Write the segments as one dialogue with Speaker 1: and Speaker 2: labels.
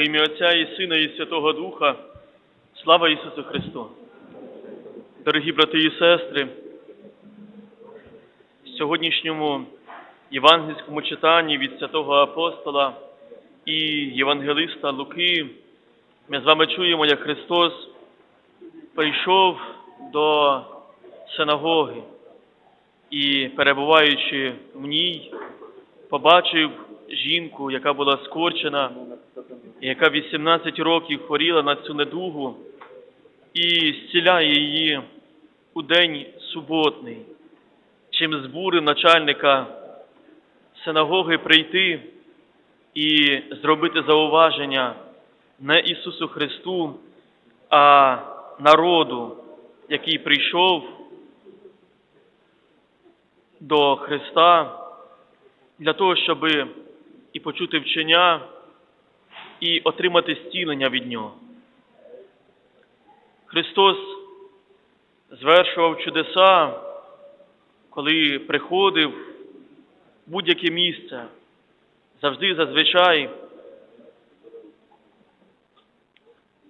Speaker 1: Во ім'я Отця і Сина і Святого Духа. Слава Ісусу Христу! Дорогі брати і сестри, в сьогоднішньому євангельському читанні від святого апостола і євангелиста Луки ми з вами чуємо, як Христос прийшов до синагоги і, перебуваючи в ній, побачив жінку, яка була скорчена, яка 18 років хворіла на цю недугу, і зціляє її у день суботний, чим збурив начальника синагоги прийти і зробити зауваження не Ісусу Христу, а народу, який прийшов до Христа для того, щоб і почути вчення, і отримати зцілення від Нього. Христос звершував чудеса, коли приходив в будь-яке місце, завжди зазвичай,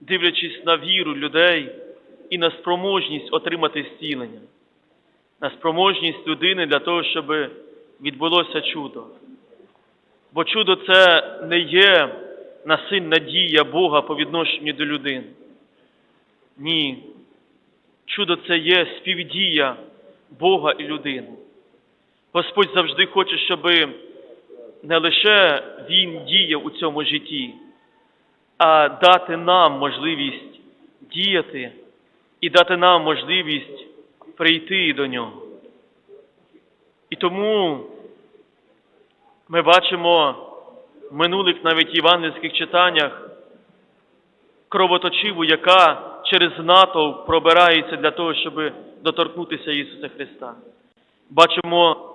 Speaker 1: дивлячись на віру людей і на спроможність отримати зцілення, на спроможність людини для того, щоб відбулося чудо. Бо чудо це не є насильна дія Бога по відношенню до людини. Ні. Чудо це є співдія Бога і людини. Господь завжди хоче, щоб не лише Він діяв у цьому житті, а дати нам можливість діяти і дати нам можливість прийти до нього. І тому ми бачимо минулих навіть євангельських читаннях кровоточиву, яка через натовп пробирається для того, щоб доторкнутися Ісуса Христа. Бачимо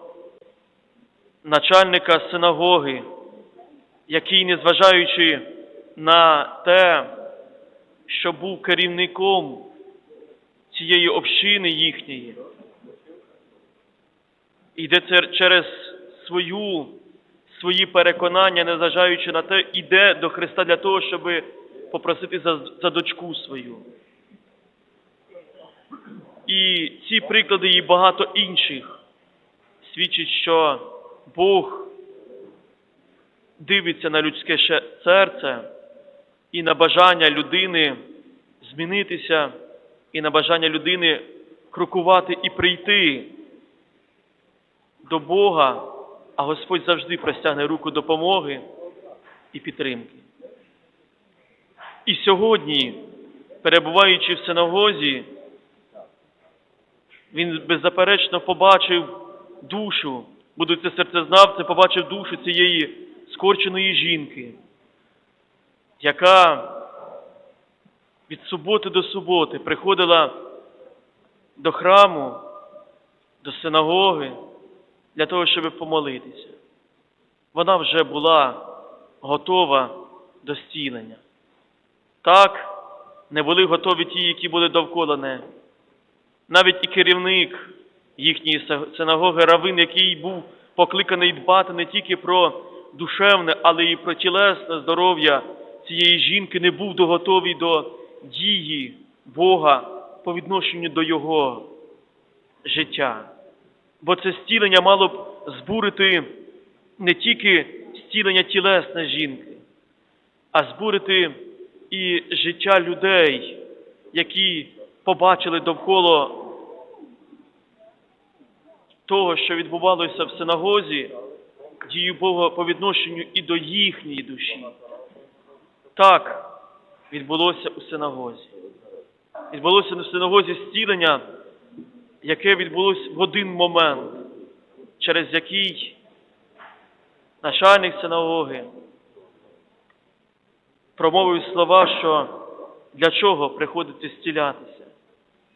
Speaker 1: начальника синагоги, який, незважаючи на те, що був керівником цієї общини їхньої, йде через свою, свої переконання, незважаючи на те, іде до Христа для того, щоб попросити за, за дочку свою. І ці приклади і багато інших свідчать, що Бог дивиться на людське серце і на бажання людини змінитися, і на бажання людини крокувати і прийти до Бога, а Господь завжди простягне руку допомоги і підтримки. І сьогодні, перебуваючи в синагозі, він беззаперечно побачив душу, будучи серцезнавцем, побачив душу цієї скорченої жінки, яка від суботи до суботи приходила до храму, до синагоги для того, щоб помолитися. Вона вже була готова до зцілення. Так, не були готові ті, які були довкола неї. Навіть і керівник їхньої синагоги Равин, який був покликаний дбати не тільки про душевне, але і про тілесне здоров'я цієї жінки, не був готовий до дії Бога по відношенню до його життя. Бо це зцілення мало б збурити не тільки зцілення тілесне жінки, а збурити і життя людей, які побачили довкола того, що відбувалося в синагозі, дію Бога по відношенню і до їхньої душі. Так відбулося у синагозі. Відбулося в синагозі зцілення, яке відбулося в один момент, через який начальник синагоги промовив слова, що для чого приходити зцілятися?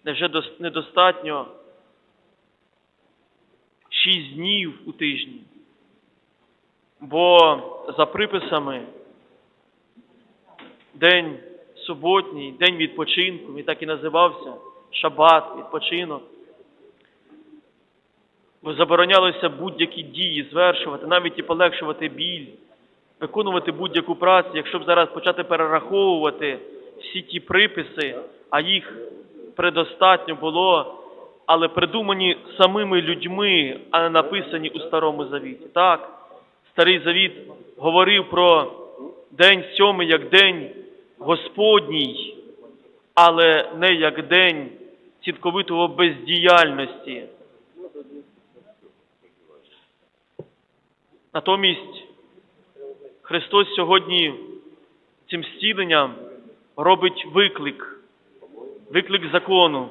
Speaker 1: Невже недостатньо шість днів у тижні? Бо за приписами день суботній, день відпочинку, він так і називався шабат, відпочинок. Бо заборонялося будь-які дії звершувати, навіть і полегшувати біль, виконувати будь-яку працю, якщо б зараз почати перераховувати всі ті приписи, а їх предостатньо було, але придумані самими людьми, а не написані у Старому Завіті. Так, Старий Завіт говорив про день сьомий як день Господній, але не як день цілковитого бездіяльності. Натомість Христос сьогодні цим стіленням робить виклик, виклик закону,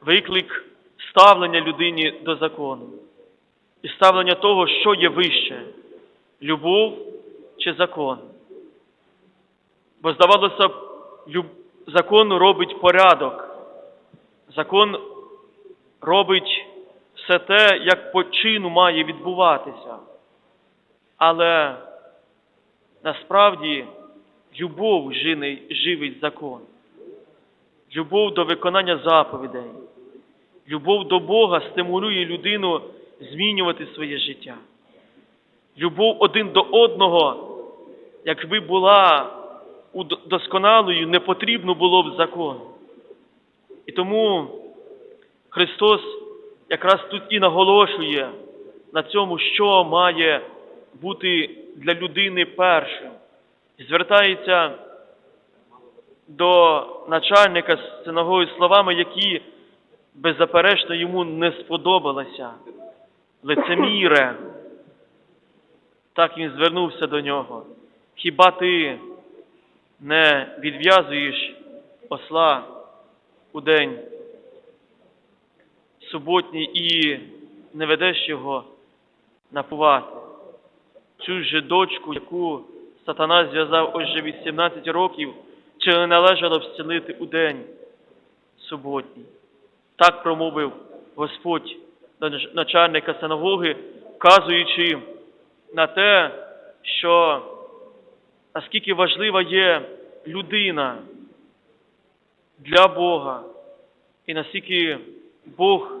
Speaker 1: виклик ставлення людині до закону і ставлення того, що є вище любов чи закон. Бо здавалося б, закон робить порядок, закон робить все те, як по чину має відбуватися. Але насправді любов жини- живить закон, любов до виконання заповідей, любов до Бога стимулює людину змінювати своє життя. Любов один до одного, якби була досконалою, не потрібно було б закону. І тому Христос якраз тут і наголошує на цьому, що має бути для людини першим. І звертається до начальника з синагогою словами, які беззаперечно йому не сподобалися. Лицеміре. Так він звернувся до нього. Хіба ти не відв'язуєш осла у день суботній і не ведеш його напувати? Цю ж дочку, яку сатана зв'язав ось вже 18 років, чи не належало вселити у день суботній? Так промовив Господь начальника синагоги, вказуючи на те, що наскільки важлива є людина для Бога, і наскільки Бог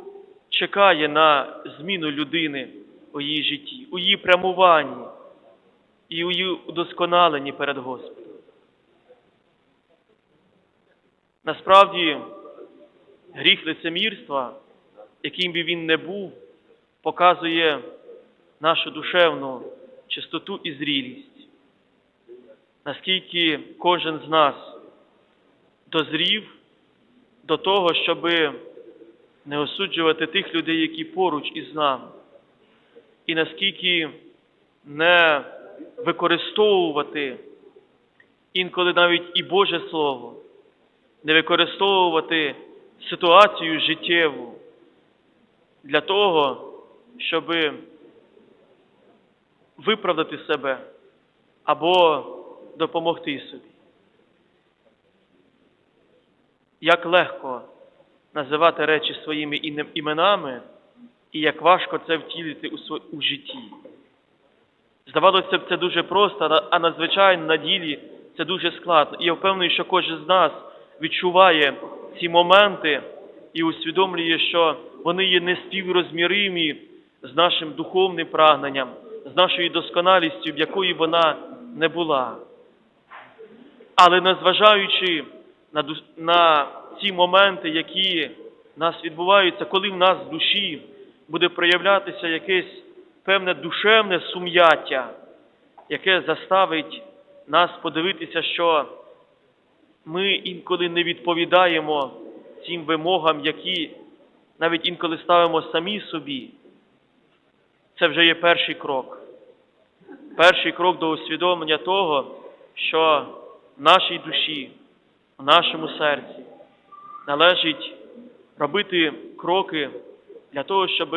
Speaker 1: чекає на зміну людини у її житті, у її прямуванні і у її удосконаленні перед Господом. Насправді, гріх лицемірства, яким би він не був, показує нашу душевну чистоту і зрілість. Наскільки кожен з нас дозрів до того, щоб не осуджувати тих людей, які поруч із нами, і наскільки не використовувати інколи навіть і Боже Слово, не використовувати ситуацію життєву для того, щоб виправдати себе або допомогти собі. Як легко називати речі своїми іменами, і як важко це втілити у, житті. Здавалося б, це дуже просто, а надзвичайно на ділі це дуже складно. І я впевнений, що кожен з нас відчуває ці моменти і усвідомлює, що вони є неспіврозміримі з нашим духовним прагненням, з нашою досконалістю, в якої вона не була. Але незважаючи на, ці моменти, які в нас відбуваються, коли в нас в душі буде проявлятися якесь певне душевне сум'яття, яке заставить нас подивитися, що ми інколи не відповідаємо цим вимогам, які навіть інколи ставимо самі собі, це вже є перший крок. Перший крок до усвідомлення того, що в нашій душі, в нашому серці належить робити кроки для того, щоб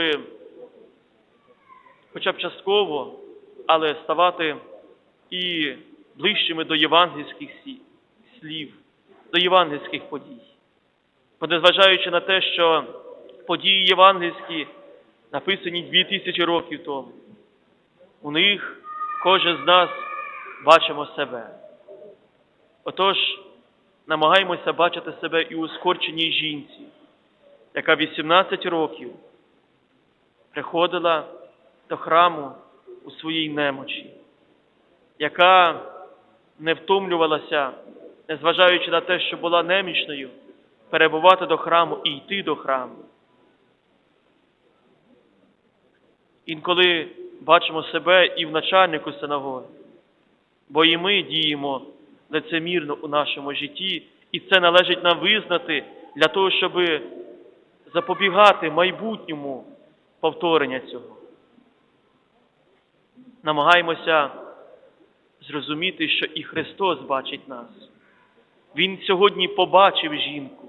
Speaker 1: хоча б частково, але ставати і ближчими до євангельських слів, до євангельських подій. Бо незважаючи на те, що події євангельські написані дві тисячі років тому, у них кожен з нас бачимо себе. Отож, намагаємося бачити себе і у скорченій жінці, яка 18 років приходила до храму у своїй немочі, яка не втомлювалася, незважаючи на те, що була немічною, перебувати до храму і йти до храму. Інколи бачимо себе і в начальнику синагоги, бо і ми діємо лицемірно у нашому житті, і це належить нам визнати для того, щоб запобігати майбутньому повторення цього. Намагаємося зрозуміти, що і Христос бачить нас. Він сьогодні побачив жінку.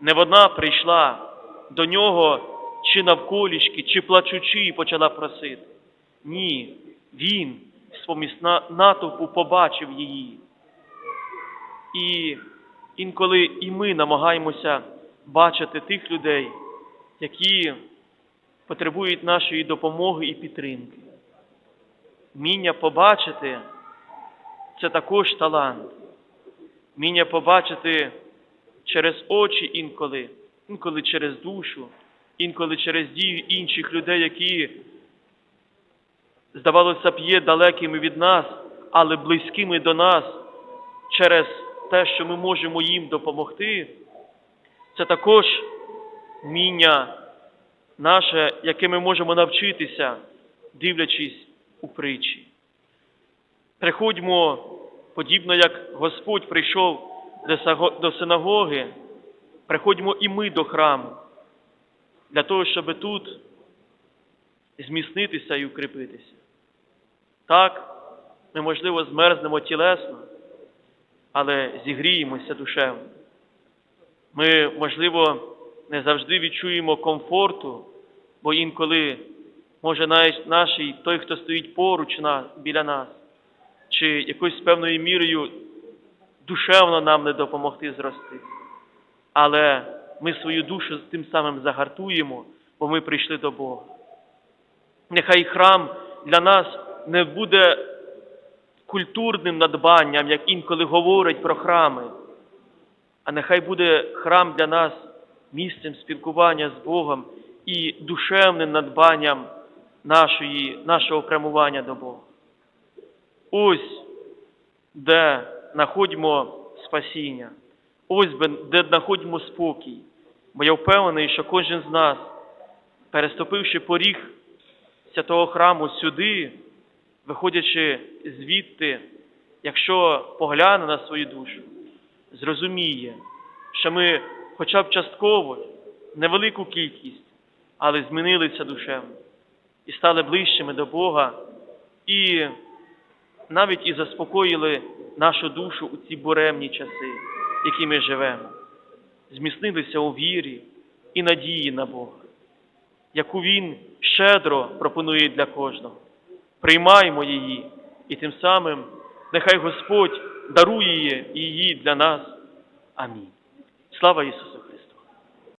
Speaker 1: Не вона прийшла до нього чи навколішки, чи плачучи, і почала просити. Ні, він з натовпу побачив її. І інколи і ми намагаємося бачити тих людей, які потребують нашої допомоги і підтримки. Вміння побачити це також талант. Вміння побачити через очі інколи, інколи через душу, інколи через дію інших людей, які, здавалося б, є далекими від нас, але близькими до нас через те, що ми можемо їм допомогти, це також вміння наше, яке ми можемо навчитися, дивлячись у притчі. Приходьмо, подібно як Господь прийшов до синагоги, приходьмо і ми до храму, для того, щоб тут зміцнитися і укріпитися. Так, ми, можливо, змерзнемо тілесно, але зігріємося душевно. Ми, можливо, не завжди відчуємо комфорту, бо інколи може навіть наш той, хто стоїть поруч нас, біля нас, чи якоюсь певною мірою душевно нам не допомогти зрости. Але ми свою душу тим самим загартуємо, бо ми прийшли до Бога. Нехай храм для нас не буде культурним надбанням, як інколи говорять про храми, а нехай буде храм для нас місцем спілкування з Богом і душевним надбанням нашої, нашого прямування до Бога. Ось де знаходимо спасіння, ось де знаходимо спокій. Бо я впевнений, що кожен з нас, переступивши поріг святого храму сюди, виходячи звідти, якщо погляне на свою душу, зрозуміє, що ми хоча б частково, невелику кількість, але змінилися душевно і стали ближчими до Бога, і навіть і заспокоїли нашу душу у ці буремні часи, які ми живемо, зміцнилися у вірі і надії на Бога, яку Він щедро пропонує для кожного. Приймаймо її, і тим самим нехай Господь дарує її для нас. Амінь. Слава Ісусу!